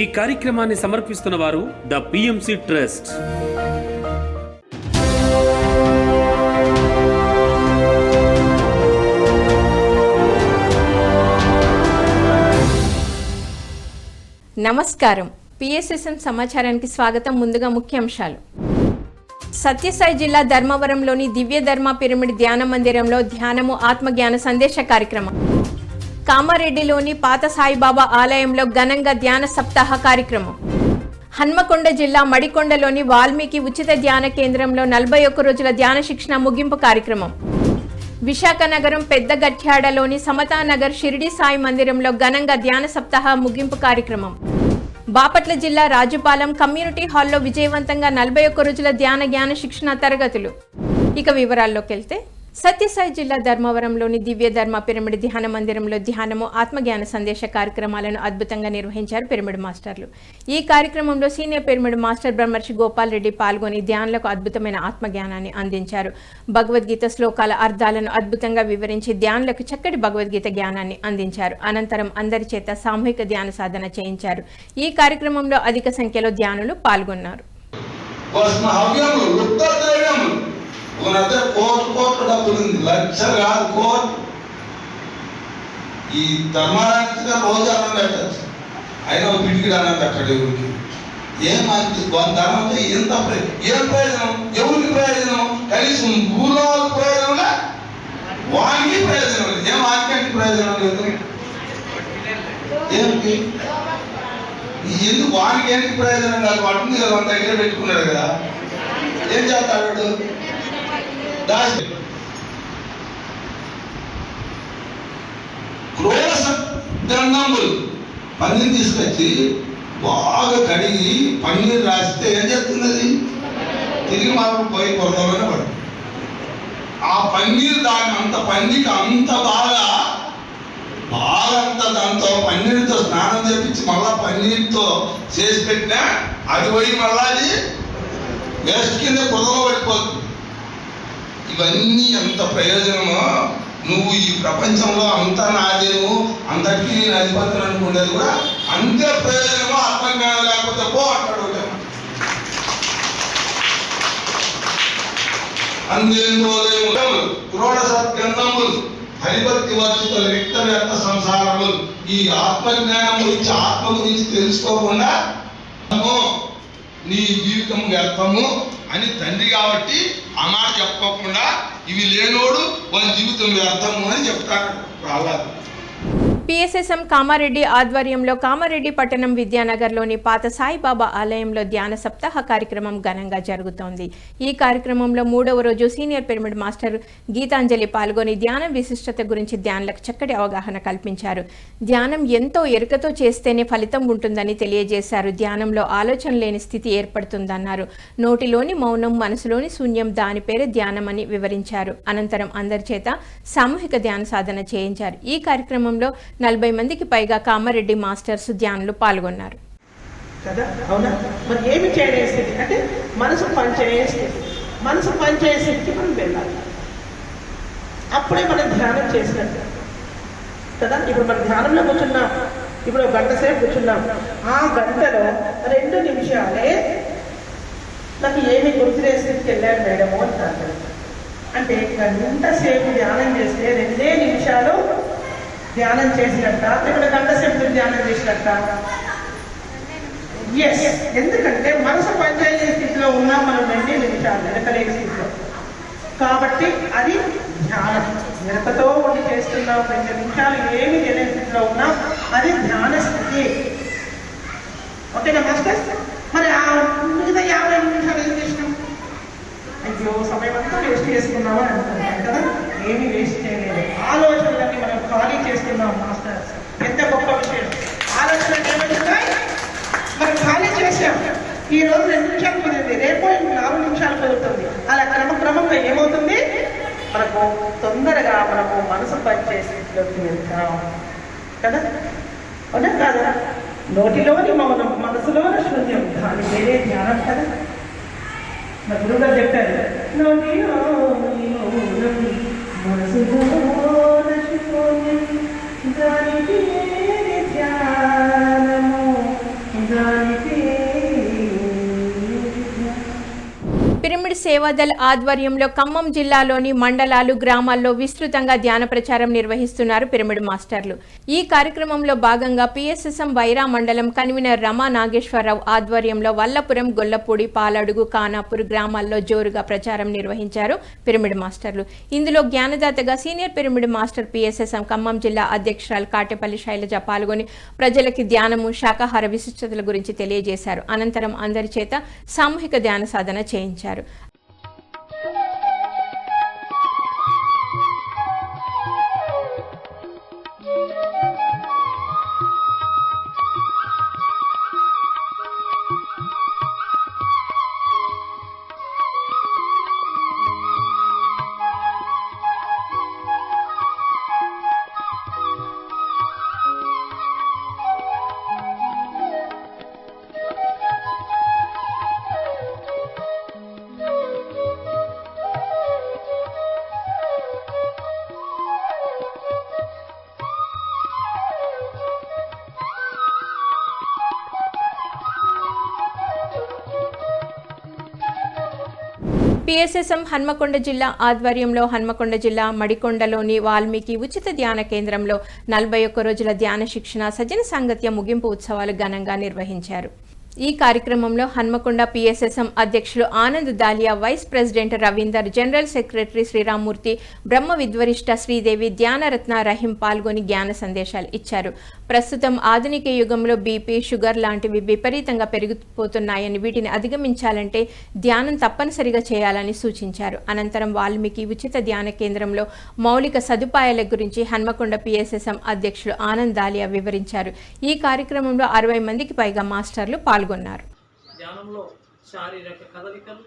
ఈ కార్యక్రమాన్ని సమర్పిస్తున్న వారు ద పిఎంసి ట్రస్ట్ నమస్కారం. పిఎస్ఎస్ఎం సమాచారానికి స్వాగతం ముందుగా ముఖ్యాంశాలు. సత్యసాయి జిల్లా ధర్మవరంలోని దివ్య ధర్మ పిరమిడ్ ధ్యాన మందిరంలో ధ్యానము ఆత్మజ్ఞాన సందేశ కార్యక్రమం. కామారెడ్డిలోని పాత సాయిబాబా ఆలయంలో ఘనంగా ధ్యాన సప్తాహ కార్యక్రమం. హన్మకొండ జిల్లా మడికొండలోని వాల్మీకి ఉచిత ధ్యాన కేంద్రంలో నలభై ఒక్క రోజుల ధ్యాన శిక్షణ ముగింపు కార్యక్రమం. విశాఖ నగరం పెద్ద గట్యాడలోని సమతానగర్ షిరిడి సాయి మందిరంలో ఘనంగా ధ్యాన సప్తాహ ముగింపు కార్యక్రమం. బాపట్ల జిల్లా రాజుపాలెం కమ్యూనిటీ హాల్లో విజయవంతంగా నలభై ఒక్క రోజుల ధ్యాన జ్ఞాన శిక్షణ తరగతులు. ఇక వివరాల్లోకి వెళ్తే సత్యసాయి జిల్లా ధర్మవరంలోని దివ్య ధర్మ పిరమిడ్ ధ్యాన మందిరంలో ధ్యానము ఆత్మజ్ఞాన సందేశ కార్యక్రమాలను అద్భుతంగా నిర్వహించారు పిరమిడ్ మాస్టర్లు. ఈ కార్యక్రమంలో సీనియర్ పిరమిడ్ మాస్టర్ బ్రహ్మర్షి గోపాల్ రెడ్డి పాల్గొని ధ్యానులకు అద్భుతమైన ఆత్మజ్ఞానాన్ని అందించారు. భగవద్గీత శ్లోకాల అర్థాలను అద్భుతంగా వివరించి ధ్యానులకు చక్కటి భగవద్గీత జ్ఞానాన్ని అందించారు. అనంతరం అందరి చేత సామూహిక ధ్యాన సాధన చేయించారు. ఈ కార్యక్రమంలో అధిక సంఖ్యలో ధ్యానులు పాల్గొన్నారు. మన హవ్యములు లుప్త దగ్గర కోట్లు కోట్ల డబ్బులు ఉంది. లక్షలు కాదు కోట్లు. ఈ ధర్మరాజుగా రోజు అన్నం పెట్టచ్చు అయినా ఒక పిడికి అన్నం పెట్టడు ఎవరికి? ఏం మంచి ధర్మంతో ఎంత ఏం ప్రయోజనం? ఎవరికి ప్రయోజనం? కనీసం ఊళ్ళో ప్రయోజనం లే వానికి ప్రయోజనం లేదు. ఏం వానికి ప్రయోజనం లేదు? ఏమిటి? ఎందుకు వానికి ఏంటి ప్రయోజనం కాదు? వాటిని వంద మన దగ్గర పెట్టుకున్నాడు కదా. ఏం చేస్తాడు వాడు దాచి క్రోర గ్రంథములు పన్నీర్ తీసుకొచ్చి బాగా కడిగి పన్నీర్ రాస్తే ఏం చేస్తున్నది? తిరిగి మాకు పోయి కొరతలోనే పడు. ఆ పన్నీర్ దాని అంత పన్నీకి అంత బాగా బాగా అంత దాంతో పన్నీరుతో స్నానం చేపించి మళ్ళా పన్నీరుతో చేసి పెట్టినా అది పోయి మళ్ళా అది వేస్ట్ కింద కుదవ పడిపోతుంది. ఇవన్నీ ఎంత ప్రయోజనమో నువ్వు ఈ ప్రపంచంలో అంతా నాదేమో అందరికీ నేను అధిపతులు అనుకునేది కూడా అంతే ప్రయోజనమో ఆత్మజ్ఞానం లేకపోతే పో అంటాడు ఒకడు. అందేందోదయములు క్రోడ సత్గంధములు హరిభక్తి వర్షితుల వ్యక్త వ్యర్థ సంసారములు ఈ ఆత్మజ్ఞానం గురించి ఆత్మ గురించి తెలుసుకోకుండా నీ జీవితం వ్యర్థము అని తండ్రి కాబట్టి ఆ మాట చెప్పకుండా ఇవి లేనోడు వాళ్ళ జీవితం వ్యర్థము అని చెప్తాడు ప్రహ్లాదు పిఎస్ఎస్ఎం కామారెడ్డి ఆధ్వర్యంలో కామారెడ్డి పట్టణం విద్యానగర్లోని పాత సాయిబాబా ఆలయంలో ధ్యాన సప్తాహ కార్యక్రమం ఘనంగా జరుగుతోంది. ఈ కార్యక్రమంలో మూడవ రోజు సీనియర్ పిరమిడ్ మాస్టర్ గీతాంజలి పాల్గొని ధ్యానం విశిష్టత గురించి ధ్యానులకు చక్కటి అవగాహన కల్పించారు. ధ్యానం ఎంతో ఎరుకతో చేస్తేనే ఫలితం ఉంటుందని తెలియజేశారు. ధ్యానంలో ఆలోచన లేని స్థితి ఏర్పడుతుందన్నారు. నోటిలోని మౌనం మనసులోని శూన్యం దాని పేరే ధ్యానం అని వివరించారు. అనంతరం అందరి చేత సామూహిక ధ్యాన సాధన చేయించారు. ఈ కార్యక్రమంలో నలభై మందికి పైగా కామారెడ్డి మాస్టర్స్ ధ్యానులు పాల్గొన్నారు. కదా? అవునా? మరి ఏమి చేయలేని స్థితి? అంటే మనసు పనిచేయని స్థితి. మనసు పనిచేయే స్థితికి మనం వెళ్ళాలి. అప్పుడే మనం ధ్యానం చేసినట్టు. కదా? ఇప్పుడు మన ధ్యానంలో కూర్చున్నాం ఇప్పుడు గంట సేపు కూర్చున్నాం. ఆ గంటలో రెండు నిమిషాలే నాకు ఏమి గుర్తులే స్థితికి వెళ్ళాను మేడము అంటారు. అంటే గంట సేపు ధ్యానం చేస్తే రెండే నిమిషాలు ధ్యానం చేసినట్ట? ఇక్కడ గంటసేపు ధ్యానం చేసినట్ట? ఎస్ ఎందుకంటే మనసు పనిచేసే స్థితిలో ఉన్నాం మనం రెండే నిమిషాలు వెనకలేని స్థితిలో. కాబట్టి అది ధ్యానం. వెనకతో ఉండి చేస్తున్నాం రెండు నిమిషాలు ఏమి తెలియని స్థితిలో ఉన్నాం అది ధ్యాన స్థితి ఓకేనా మాస్టర్ మరి ఆ మిగతా యాభై నిమిషాలు ఏం చేసినాం అయ్యో సమయం అంతా వేస్ట్ చేసుకున్నామని అనుకుంటాం కదా ఏమీ వేస్ట్ చేయలేదు ఆలోచనలన్నీ మనం ఖాళీ చేస్తున్నాం మాస్టర్ ఎంత గొప్ప విషయం ఆలోచనలు ఏమవుతున్నాయి మనం ఖాళీ చేసాం ఈ రోజు రెండు నిమిషాలు కుదిరింది రేపు నాలుగు నిమిషాలు కుదురుతుంది అలా క్రమక్రమంగా ఏమవుతుంది మనకు తొందరగా మనకు వెళ్తాం కదా? అవునా కాదా? నోటిలోని మౌనం మనసులోని శూన్యం. దాని వేరే జ్ఞానం కదా? మా గురువుగారు చెప్పారు నోటిలోని మౌనం మనసులోని శూన్యం. దాని వేరే ధ్యానము సేవాదల్ ఆధ్వర్యంలో ఖమ్మం జిల్లాలోని మండలాలు గ్రామాల్లో విస్తృతంగా ధ్యాన ప్రచారం నిర్వహిస్తున్నారు పిరమిడ్ మాస్టర్లు. ఈ కార్యక్రమంలో భాగంగా పిఎస్ఎస్ఎం వైరా మండలం కన్వీనర్ రమా నాగేశ్వరరావు ఆధ్వర్యంలో వల్లపురం గొల్లపూడి పాలడుగు కానాపూర్ గ్రామాల్లో జోరుగా ప్రచారం నిర్వహించారు పిరమిడ్ మాస్టర్లు. ఇందులో జ్ఞానదాతగా senior pyramid master PSSM Khammam జిల్లా అధ్యక్షురాలు కాటేపల్లి శైలజ పాల్గొని ప్రజలకి ధ్యానము శాకాహార విశిష్టతల గురించి తెలియజేశారు. అనంతరం అందరి చేత సామూహిక ధ్యాన సాధన చేయించారు. టీఎస్ఎస్ఎం హన్మకొండ జిల్లా ఆధ్వర్యంలో హన్మకొండ జిల్లా మడికొండలోని వాల్మీకి ఉచిత ధ్యాన కేంద్రంలో నలభై ఒక్క రోజుల ధ్యాన శిక్షణ సజన సాంగత్య ముగింపు ఉత్సవాలు ఘనంగా నిర్వహించారు. ఈ కార్యక్రమంలో హన్మకొండ పిఎస్ఎస్ఎం అధ్యక్షులు Anand Dalia vice president Ravinder general secretary Sriramamurthy బ్రహ్మ విద్వరిష్ట శ్రీదేవి ధ్యానరత్న రహీం పాల్గొని జ్ఞాన సందేశాలు ఇచ్చారు. ప్రస్తుతం ఆధునిక యుగంలో బీపీ షుగర్ లాంటివి విపరీతంగా పెరిగిపోతున్నాయని వీటిని అధిగమించాలంటే ధ్యానం తప్పనిసరిగా చేయాలని సూచించారు. అనంతరం వాల్మీకి ఉచిత ధ్యాన కేంద్రంలో మౌలిక సదుపాయాల గురించి హన్మకొండ పిఎస్ఎస్ఎం అధ్యక్షులు ఆనంద్ దాలియా వివరించారు. ఈ కార్యక్రమంలో అరవై మందికి పైగా మాస్టర్లు పాల్గొన్నారు. ధ్యానంలో శారీరక కదలికలు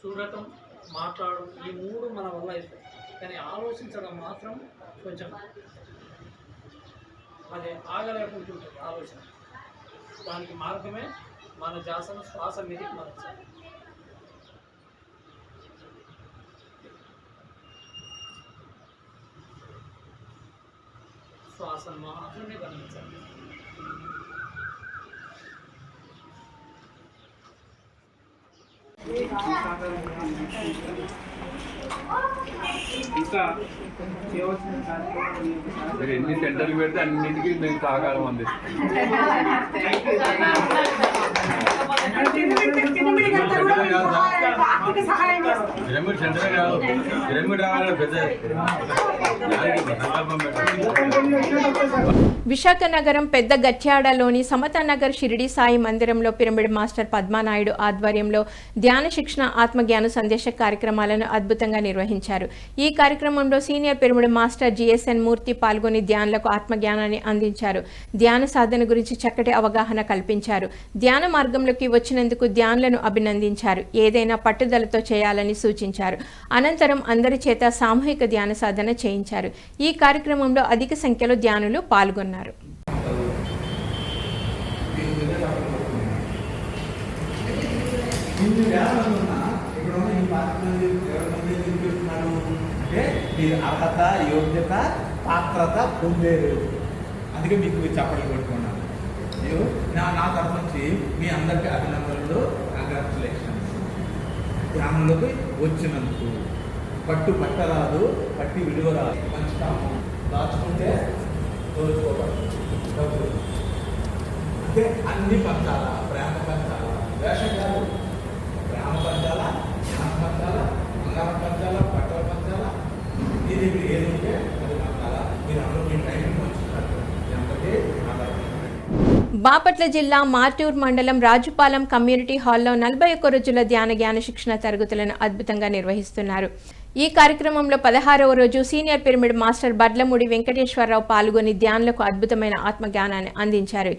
చూడటం మాట్లాడడం ఈ మూడు మన వల్ల అవుతాయి కానీ ఆలోచించడం మాత్రం కొంచెం అది ఆగలేకుంటుంటుంది ఆలోచన. దానికి మార్గమే మన జాసన శ్వాస మీదకి మార్చాలి. శ్వాసను మాత్రమే గమనించాలి. ఇంకా మీరు ఎన్ని సెంటర్లు పెడితే అన్నింటికి మేము సహకారం అందిస్తాం. పిరమిడ్ కాదు. పిరమిడ్ విశాఖ నగరం పెద్ద గట్యాడలోని సమతానగర్ షిరిడి సాయి మందిరంలో పిరమిడ్ మాస్టర్ పద్మానాయుడు ఆధ్వర్యంలో ధ్యాన శిక్షణ ఆత్మజ్ఞాన సందేశ కార్యక్రమాలను అద్భుతంగా నిర్వహించారు. ఈ కార్యక్రమంలో senior pyramid master GSN Murthy పాల్గొని ధ్యానులకు ఆత్మజ్ఞానాన్ని అందించారు. ధ్యాన సాధన గురించి చక్కటి అవగాహన కల్పించారు. ధ్యాన మార్గంలోకి వచ్చినందుకు ధ్యాన్లను అభినందించారు. ఏదైనా పట్టుదలతో చేయాలని సూచించారు. అనంతరం అందరి చేత సామూహిక ధ్యాన సాధన చేయించారు. ఈ కార్యక్రమంలో అధిక సంఖ్యలో ధ్యానులు పాల్గొన్నారు. అర్హత యోగ్యత పాత్రత పొందేరు. అందుకే మీకు మీరు చప్పట్లు కొట్టుకున్నాను మరియు నా నా తరఫు నుంచి మీ అందరికీ అభినందనలు కంగ్రాచులేషన్స్ గ్రామంలోకి వచ్చినందుకు. పట్టు పట్టరాదు పట్టి విలువరాదు. పంచుతాము దాచుకుంటే దోచుకోవాలి డబ్బులు అంటే అన్ని పంచాలా ప్రేమ పంచాలా వేషం కాదు. ప్రేమ పంచాలా జ్ఞానం పంచాలా బంగారం పంచాలా బట్టలు పంచాలా మీ దగ్గర ఏది ఉంటే అది పంచాలా మీరు అందరూ మీ టైం పంచుతారు ఎంతకే ఆధారపడి బాపట్ల జిల్లా మార్టూర్ మండలం రాజుపాలెం కమ్యూనిటీ హాల్లో నలభై ఒక్క రోజుల ధ్యాన జ్ఞాన శిక్షణ తరగతులను అద్భుతంగా నిర్వహిస్తున్నారు. ఈ కార్యక్రమంలో పదహారవ రోజు senior pyramid master Badlamudi Venkateswara Rao పాల్గొని ధ్యానులకు అద్భుతమైన ఆత్మజ్ఞానాన్ని అందించారు.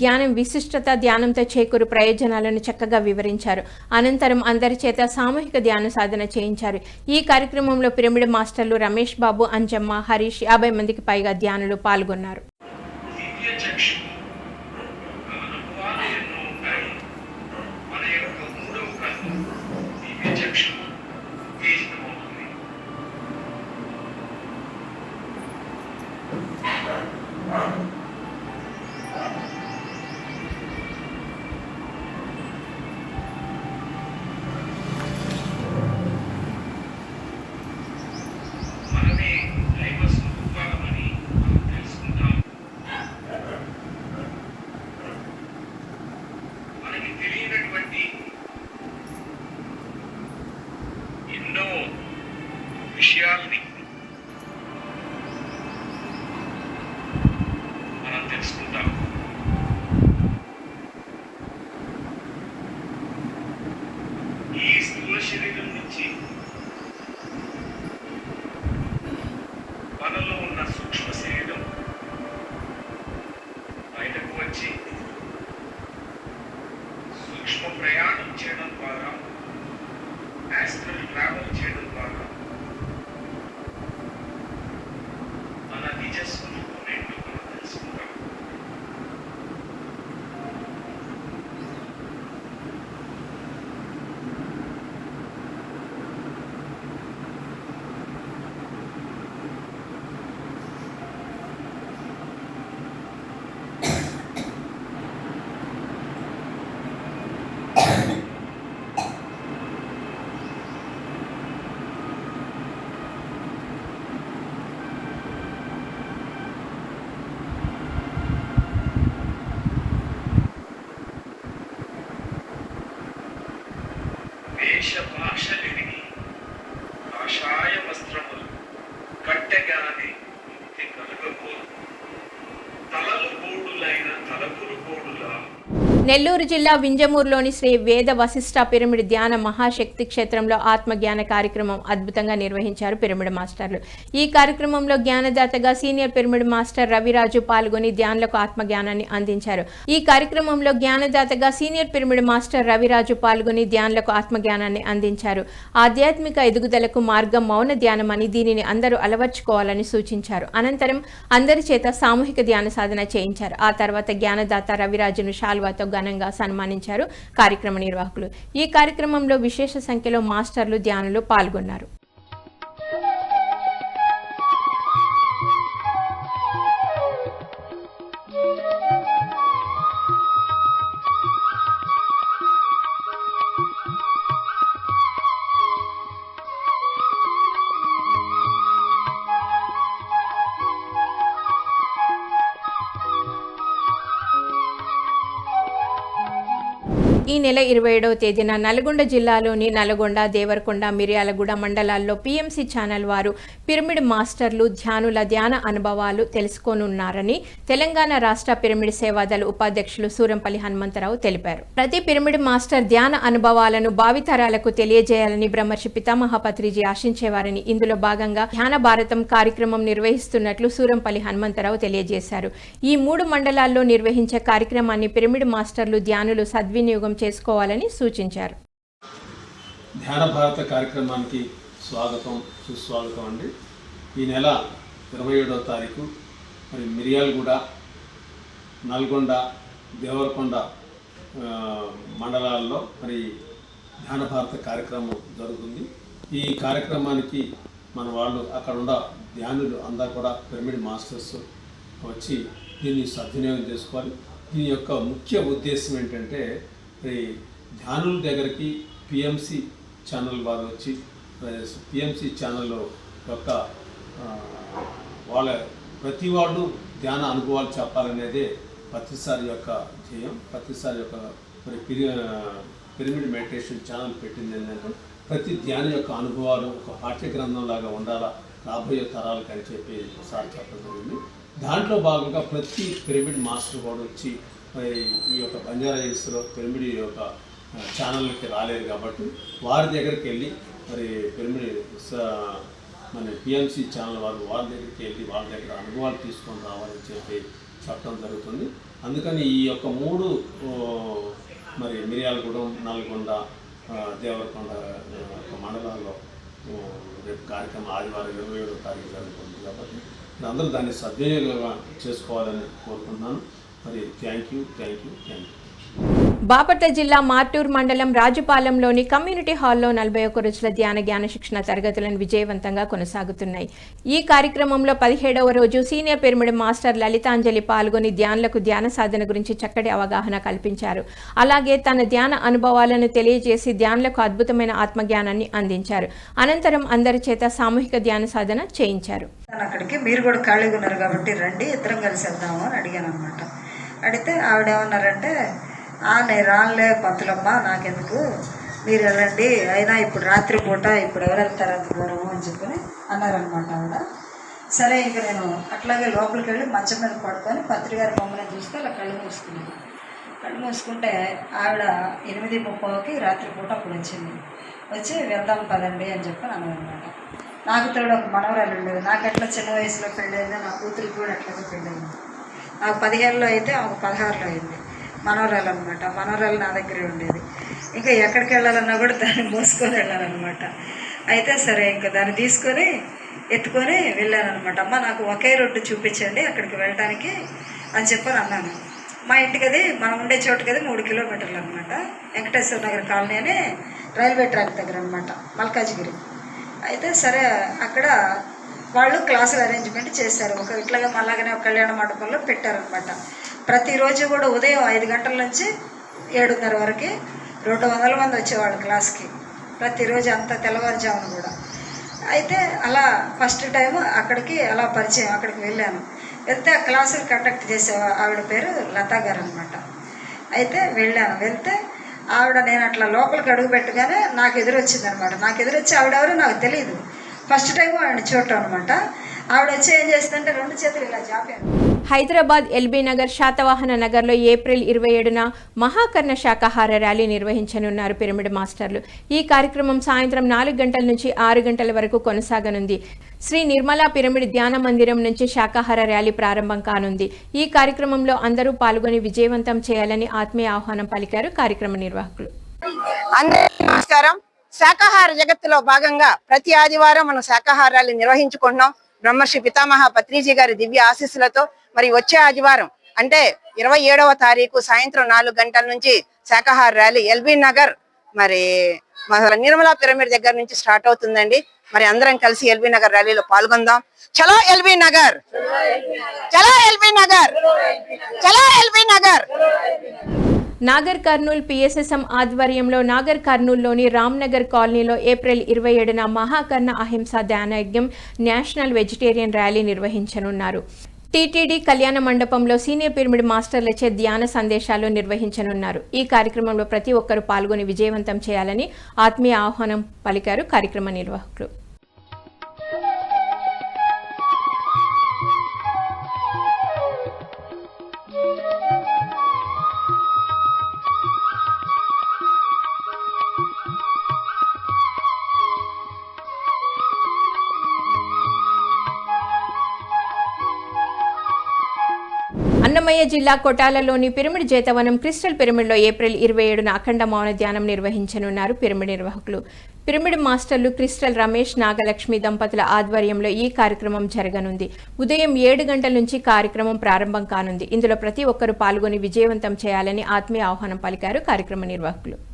ధ్యానం విశిష్టత ధ్యానంతో చేకూరు ప్రయోజనాలను చక్కగా వివరించారు. అనంతరం అందరి చేత సామూహిక ధ్యాన సాధన చేయించారు. ఈ కార్యక్రమంలో పిరమిడ్ మాస్టర్లు రమేష్ బాబు అంజమ్మ హరీష్ యాభై మందికి పైగా ధ్యానులు పాల్గొన్నారు. విషయాల్ని beş defa şerledik. నెల్లూరు జిల్లా వింజమూరులోని శ్రీ వేద వశిష్ట పిరమిడ్ ధ్యాన మహాశక్తి క్షేత్రంలో ఆత్మజ్ఞాన కార్యక్రమం అద్భుతంగా నిర్వహించారు పిరమిడ్ మాస్టర్లు. ఈ కార్యక్రమంలో జ్ఞానదాతగా సీనియర్ పిరమిడ్ మాస్టర్ రవిరాజు పాల్గొని ధ్యానులకు ఆత్మజ్ఞానాన్ని అందించారు. ఈ కార్యక్రమంలో జ్ఞానదాతగా సీనియర్ పిరమిడ్ మాస్టర్ రవిరాజు పాల్గొని ధ్యానులకు ఆత్మజ్ఞానాన్ని అందించారు. ఆధ్యాత్మిక ఎదుగుదలకు మార్గం మౌన ధ్యానం అని దీనిని అందరూ అలవర్చుకోవాలని సూచించారు. అనంతరం అందరి చేత సామూహిక ధ్యాన సాధన చేయించారు. ఆ తర్వాత జ్ఞానదాత రవిరాజును శాల్వాతో ఘనంగా సన్మానించారు కార్యక్రమ నిర్వాహకులు. ఈ కార్యక్రమంలో విశేష సంఖ్యలో మాస్టర్లు ధ్యానులు పాల్గొన్నారు. ఈ నెల ఇరవై ఏడవ తేదీన నల్గొండ జిల్లాలోని నల్గొండ దేవరకొండ మిర్యాలగూడ మండలాల్లో పిఎంసి ఛానల్ వారు పిరమిడ్ మాస్టర్లు ధ్యానుల ధ్యాన అనుభవాలు తెలుసుకోనున్నారని తెలంగాణ రాష్ట్ర పిరమిడ్ సేవాదళ ఉపాధ్యక్షులు సూరంపల్లి హనుమంతరావు తెలిపారు. ప్రతి పిరమిడ్ మాస్టర్ ధ్యాన అనుభవాలను భావితరాలకు తెలియజేయాలని బ్రహ్మర్షి పితామహ పత్రిజీ ఆశించేవారని ఇందులో భాగంగా ధ్యాన భారతం కార్యక్రమం నిర్వహిస్తున్నట్లు సూరంపల్లి హనుమంతరావు తెలియజేశారు. ఈ మూడు మండలాల్లో నిర్వహించే కార్యక్రమాన్ని పిరమిడ్ మాస్టర్లు ధ్యానులు సద్వినియోగం చేసుకోవాలని సూచించారు. ధ్యాన భారత కార్యక్రమానికి స్వాగతం సుస్వాగతం అండి. ఈ నెల ఇరవై ఏడవ తారీఖు మరి మిర్యాలగూడ నల్గొండ దేవరకొండ మండలాల్లో మరి ధ్యాన భారత కార్యక్రమం జరుగుతుంది. ఈ కార్యక్రమానికి మన వాళ్ళు అక్కడ ఉన్న ధ్యానులు అందరూ కూడా పిరమిడ్ మాస్టర్స్ వచ్చి దీన్ని సద్వినియోగం చేసుకోవాలి. దీని యొక్క ముఖ్య ఉద్దేశం ఏంటంటే మరి ధ్యానుల దగ్గరికి పిఎంసి ఛానల్ వారు వచ్చి పిఎంసి ఛానల్లో యొక్క వాళ్ళ ప్రతి వాళ్ళు ధ్యాన అనుభవాలు చెప్పాలనేదే ప్రతిసారి యొక్క ధ్యేయం. ప్రతిసారి యొక్క మరి పిరి పిరమిడ్ మెడిటేషన్ ఛానల్ పెట్టింది ఏంటంటే ప్రతి ధ్యానం యొక్క అనుభవాలు ఒక పాఠ్య గ్రంథం లాగా ఉండాలా రాబోయే తరాలకు అని చెప్పి సార్ చెప్పడం జరిగింది. దాంట్లో భాగంగా ప్రతి పిరమిడ్ మాస్టర్ కూడా వచ్చి మరి ఈ యొక్క బంజారా హిల్స్లో పిరమిడ్ యొక్క ఛానల్కి రాలేరు కాబట్టి వారి దగ్గరికి వెళ్ళి మరి పిరమిడ్ మన పిఎంసి ఛానల్ వారు వారి దగ్గరికి వెళ్ళి వాళ్ళ దగ్గర అనుభవాలు తీసుకొని రావాలని చెప్పి చెప్పడం జరుగుతుంది. అందుకని ఈ యొక్క మూడు మరి మిర్యాలగూడెం నల్గొండ దేవరకొండ యొక్క మండలాల్లో రేపు కార్యక్రమం ఆదివారం ఇరవై ఏడో తారీఖు జరుగుతుంది కాబట్టి అందరూ దాన్ని సద్వినియోగంగా చేసుకోవాలని కోరుకుంటున్నాను. మరి thank you thank you thank you Bapatla జిల్లా మార్టూర్ మండలం రాజుపాలెంలోని కమ్యూనిటీ హాల్లో నలభై ఒక్క రోజుల ధ్యాన జ్ఞాన శిక్షణ తరగతులను విజయవంతంగా కొనసాగుతున్నాయి. ఈ కార్యక్రమంలో పదిహేడవ రోజు సీనియర్ పిరమిడ్ మాస్టర్ లలితాంజలి పాల్గొని ధ్యానులకు ధ్యాన సాధన గురించి చక్కటి అవగాహన కల్పించారు. అలాగే తన ధ్యాన అనుభవాలను తెలియజేసి ధ్యానులకు అద్భుతమైన ఆత్మజ్ఞానాన్ని అందించారు. అనంతరం అందరి చేత సామూహిక ధ్యాన సాధన చేయించారు. అక్కడికి మీరు కూడా ఖాళీగా ఉన్నారు కాబట్టి రండి ఇద్దరం కలిసి వెళ్దాము అని అడిగాను అనమాట అడిగితే ఆవిడ ఏమన్నారంటే "ఆ, నేను రానులే పంతులమ్మ నాకెందుకు? మీరు వెళ్ళండి. అయినా ఇప్పుడు రాత్రిపూట ఇప్పుడు ఎవరు వెళ్తారంత అంత దూరము అని చెప్పని అన్నారనమాట ఆవిడ. సరే ఇక నేను అట్లాగే లోపలికి వెళ్ళి మంచం మీద పడుకొని పత్రికారి బొమ్మని చూస్తే అలా కళ్ళు మూసుకున్నాను. కళ్ళు మూసుకుంటే ఆవిడ ఎనిమిది ముప్పైకి రాత్రిపూట అప్పుడు వచ్చింది. వచ్చి వెళ్దాం పదండి అని చెప్పి అన్నారనమాట నాకు తోడు ఒక మనవరాలు ఉండేది నాకు ఎట్లా చిన్న వయసులో పెళ్ళైందో నా కూతురికి కూడా అట్లాగే పెళ్ళైంది. నాకు పదిహేనులో అయితే ఆమెకు పదహారులో అయింది. మనోరాలు అనమాట మనోరాలు నా దగ్గరే ఉండేది. ఇంకా ఎక్కడికి వెళ్ళాలన్నా కూడా దాన్ని మోసుకొని వెళ్ళాలన్నమాట. అయితే సరే ఇంకా దాన్ని తీసుకొని ఎత్తుకొని వెళ్ళానమాట అమ్మ నాకు ఒకే రోడ్డు చూపించండి అక్కడికి వెళ్ళటానికి అని చెప్పని అన్నాను. మా ఇంటికి అది మనం ఉండే చోటుకి అది మూడు కిలోమీటర్లు అనమాట వెంకటేశ్వర నగర్ కాలనీ అని రైల్వే ట్రాక్ దగ్గర అనమాట మల్కాజ్గిరి. అయితే సరే అక్కడ వాళ్ళు క్లాసులు అరేంజ్మెంట్ చేశారు. ఒక ఇట్లాగా మళ్ళాగానే ఒక కళ్యాణ మండపంలో పెట్టారనమాట. ప్రతిరోజు కూడా ఉదయం ఐదు గంటల నుంచి ఏడున్నర వరకు రెండు వందల మంది వచ్చేవాళ్ళు క్లాస్కి. ప్రతిరోజు అంత తెల్లవారుజామున కూడా. అయితే అలా ఫస్ట్ టైం అక్కడికి అలా పరిచయం అక్కడికి వెళ్ళాను. వెళ్తే ఆ క్లాసులు కండక్ట్ చేసే ఆవిడ పేరు లతా గారు అనమాట అయితే వెళ్ళాను. వెళ్తే ఆవిడ నేను అట్లా లోపలికి అడుగు పెట్టగానే నాకు ఎదురొచ్చింది అనమాట నాకు ఎదురొచ్చి ఆవిడెవరో నాకు తెలియదు ఫస్ట్ టైం ఆవిడ చూడటం అనమాట ఆవిడ వచ్చి ఏం రెండు చేతులు ఇలా జాపాను. హైదరాబాద్ ఎల్బీ నగర్ శాతవాహన నగర్లో ఏప్రిల్ ఇరవై ఏడున మహాకర్ణ శాకాహార ర్యాలీ నిర్వహించనున్నారు పిరమిడ్ మాస్టర్లు. ఈ కార్యక్రమం సాయంత్రం నాలుగు గంటల నుంచి ఆరు గంటల వరకు కొనసాగనుంది. శ్రీ నిర్మలా పిరమిడ్ ధ్యాన మందిరం నుంచి శాకాహార ర్యాలీ ప్రారంభం కానుంది. ఈ కార్యక్రమంలో అందరూ పాల్గొని విజయవంతం చేయాలని ఆత్మీయ ఆహ్వానం పలికారు కార్యక్రమ నిర్వాహకులు. అందరికీ నమస్కారం. శాకాహార జగత్తులో భాగంగా ప్రతి ఆదివారం మనం శాకాహారాలు నిర్వహించుకుంటున్నాం. బ్రహ్మర్షి పితామహ పత్రిజీ గారి దివ్య ఆశీస్సులతో మరి వచ్చే ఆదివారం అంటే ఇరవై ఏడవ తారీఖు సాయంత్రం నాలుగు గంటల నుంచి శాకాహార ర్యాలీ ఎల్బీ నగర్ మరి నిర్మలా పిరమిడ్ దగ్గర నుంచి స్టార్ట్ అవుతుందండి. మరి అందరం కలిసి ఎల్బీ నగర్ ర్యాలీలో పాల్గొందాం. చలో ఎల్బీ నగర్! చలో ఎల్బీ నగర్! చలో ఎల్బీ నగర్! నాగర్ కర్నూల్ పిఎస్ఎస్ఎం ఆధ్వర్యంలో నాగర్ కర్నూల్లోని రామ్నగర్ కాలనీలో ఏప్రిల్ ఇరవై ఏడున మహాకర్ణ అహింస ధ్యానయజ్ఞం నేషనల్ వెజిటేరియన్ ర్యాలీ నిర్వహించనున్నారు. టీటీడీ కళ్యాణ మండపంలో సీనియర్ పిరమిడ్ మాస్టర్లచే ధ్యాన సందేశాలు నిర్వహించనున్నారు. ఈ కార్యక్రమంలో ప్రతి ఒక్కరూ పాల్గొని విజయవంతం చేయాలని ఆత్మీయ ఆహ్వానం పలికారు కార్యక్రమ నిర్వాహకులు. జిల్లా కొటాలలోని పిరమిడ్ జేతవనం క్రిస్టల్ పిరమిడ్లో ఏప్రిల్ ఇరవై ఏడున అఖండ మౌన ధ్యానం నిర్వహించనున్నారు పిరమిడ్ నిర్వాహకులు. పిరమిడ్ మాస్టర్లు క్రిస్టల్ రమేష్ నాగలక్ష్మి దంపతుల ఆధ్వర్యంలో ఈ కార్యక్రమం జరగనుంది. ఉదయం ఏడు గంటల నుంచి కార్యక్రమం ప్రారంభం కానుంది. ఇందులో ప్రతి ఒక్కరూ పాల్గొని విజయవంతం చేయాలని ఆత్మీయ ఆహ్వానం పలికారు కార్యక్రమ నిర్వాహకులు.